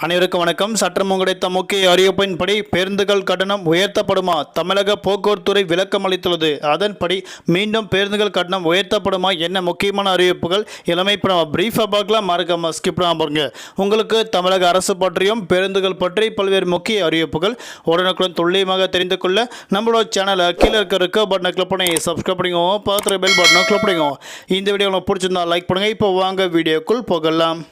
அனைவருக்கும் வணக்கம். சற்றம் கிடைத்த முக்கிய அறிவிப்பின்படி பேருந்துகள் கட்டணம் உயர்த்தப்படுமா? தமிழக போக்குவரத்துறை விளக்கம் அளித்துள்ளது. அதன்படி மீண்டும் பேருந்துகள் கட்டணம் உயர்த்தப்படுமா என்ன முக்கியமான அறிவிப்புகள்? இளமை இப்போ நம்ம பிரீஃபாக பார்க்கலாம். மறக்காம ஸ்கிப் பண்ணாம பாருங்க. உங்களுக்கு தமிழக அரசு பற்றியும் பேருந்துகள் பற்றி பல்வேறு முக்கிய அறிவிப்புகள் உடனுக்குடன் துல்லியமாக தெரிந்து கொள்ள நம்மளோட சேனலை கீழே இருக்க இருக்க பட்டனை கிளிக் பண்ணி சப்ஸ்கிரைப் பண்ணிக்கோங்க பார்த்துற பெல் பட்டனை கிளிக் பண்ணிக்கோங்க இந்த வீடியோ உங்களுக்கு பிடிச்சிருந்தா லைக் பண்ணுங்கள் இப்போ வாங்க வீடியோக்குள் போகலாம்.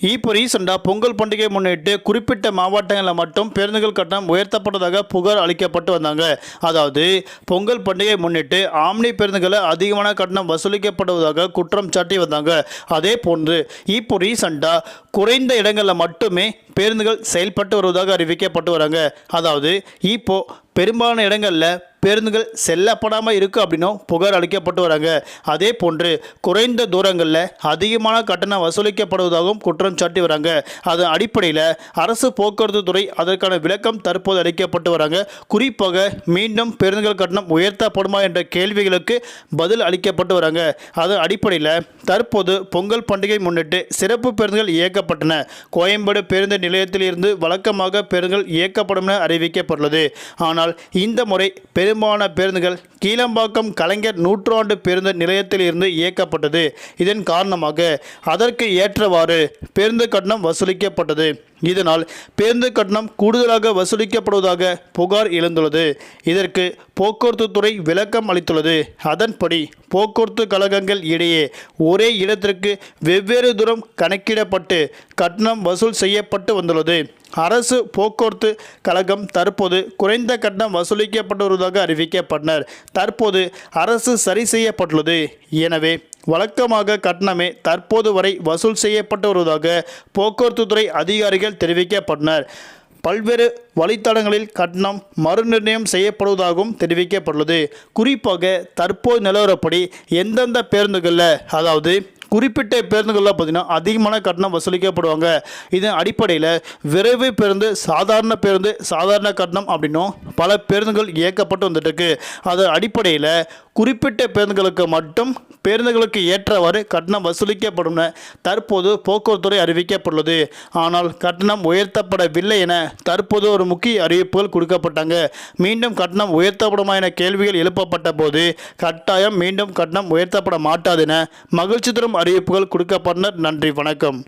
இப்போ ரீசெண்டாக பொங்கல் பண்டிகை முன்னிட்டு குறிப்பிட்ட மாவட்டங்களில் மட்டும் பேருந்துகள் கட்டணம் உயர்த்தப்பட்டதாக புகார் அளிக்கப்பட்டு வந்தாங்க. அதாவது பொங்கல் பண்டிகை முன்னிட்டு ஆம்னி பேருந்துகளை அதிகமான கட்டணம் வசூலிக்கப்படுவதாக குற்றம் சாட்டி வந்தாங்க. அதே போன்று இப்போ ரீசெண்டாக குறைந்த இடங்களில் மட்டுமே பேருந்துகள் செயல்பட்டு வருவதாக அறிவிக்கப்பட்டு வராங்க. அதாவது இப்போ பெரும்பாலான இடங்களில் பேருந்துகள் செல்லப்படாமல் இருக்குது அப்படின்னும் புகார் அளிக்கப்பட்டு வராங்க. அதே போன்று குறைந்த தூரங்களில் அதிகமான கட்டணம் வசூலிக்கப்படுவதாகவும் குற்றம் சாட்டி வராங்க. அதன் அடிப்படையில் அரசு போக்குவரத்து துறை அதற்கான விளக்கம் தற்போது அளிக்கப்பட்டு வராங்க. குறிப்பாக மீண்டும் பேருந்துகள் கட்டணம் உயர்த்தப்படுமா என்ற கேள்விகளுக்கு பதில் அளிக்கப்பட்டு வராங்க. அதன் அடிப்படையில் தற்போது பொங்கல் பண்டிகை முன்னிட்டு சிறப்பு பேருந்துகள் இயக்கப்பட்டன. கோயம்பேடு பேருந்து நிலையத்தில் இருந்து வழக்கமாக பேருந்துகள் இயக்கப்படும் என அறிவிக்கப்பட்டுள்ளது. ஆனால் இந்த முறை பெரும்பாலான பேருந்துகள் கீழம்பாக்கம் கலைஞர் நூற்றாண்டு பேருந்து நிலையத்தில் இருந்து இயக்கப்பட்டது. இதன் காரணமாக அதற்கு ஏற்றவாறு பேருந்து கட்டணம் வசூலிக்கப்பட்டது. இதனால் பேருந்து கட்டணம் கூடுதலாக வசூலிக்கப்படுவதாக புகார் எழுந்துள்ளது. இதற்கு போக்குவரத்து துறை விளக்கம் அளித்துள்ளது. அதன்படி போக்குவரத்து கழகங்கள் இடையே ஒரே இடத்திற்கு வெவ்வேறு தூரம் கணக்கிடப்பட்டு கட்டணம் வசூல் செய்யப்பட்டு வந்துள்ளது. அரசு போக்குவரத்து கழகம் தற்போது குறைந்த கட்டணம் வசூலிக்கப்பட்டு வருவதாக அறிவிக்கப்பட்டனர். தற்போது அரசு சரி செய்யப்பட்டுள்ளது. எனவே வழக்கமாக கட்டணமே தற்போது வரை வசூல் செய்யப்பட்டு வருவதாக போக்குவரத்து துறை அதிகாரிகள் தெரிவிக்கப்பட்டனர். பல்வேறு வழித்தடங்களில் கட்டணம் மறுநிர்ணயம் செய்யப்படுவதாகவும் தெரிவிக்கப்பட்டுள்ளது. குறிப்பாக தற்போது நிலவரப்படி எந்தெந்த பேருந்துகளில் அதாவது குறிப்பிட்ட பேருந்துகளில் பார்த்திங்கன்னா அதிகமான கட்டணம் வசூலிக்கப்படுவாங்க. இதன் அடிப்படையில் விரைவு பேருந்து சாதாரண பேருந்து சாதாரண கட்டணம் அப்படின்னும் பல பேருந்துகள் இயக்கப்பட்டு வந்துட்டுருக்கு அதன் அடிப்படையில் குறிப்பிட்ட பேருந்துகளுக்கு மட்டும் பேருந்துகளுக்கு ஏற்றவாறு கட்டணம் வசூலிக்கப்படும் என தற்போது போக்குவரத்துறை அறிவிக்கப்பட்டுள்ளது. ஆனால் கட்டணம் உயர்த்தப்படவில்லை என தற்போது ஒரு முக்கிய அறிவிப்புகள் கொடுக்கப்பட்டாங்க. மீண்டும் கட்டணம் உயர்த்தப்படுமா என கேள்விகள் எழுப்பப்பட்ட போது கட்டாயம் மீண்டும் கட்டணம் உயர்த்தப்பட மாட்டாது என மகிழ்ச்சி தரும் அறிவிப்புகள் கொடுக்கப்பட்டனர். நன்றி வணக்கம்.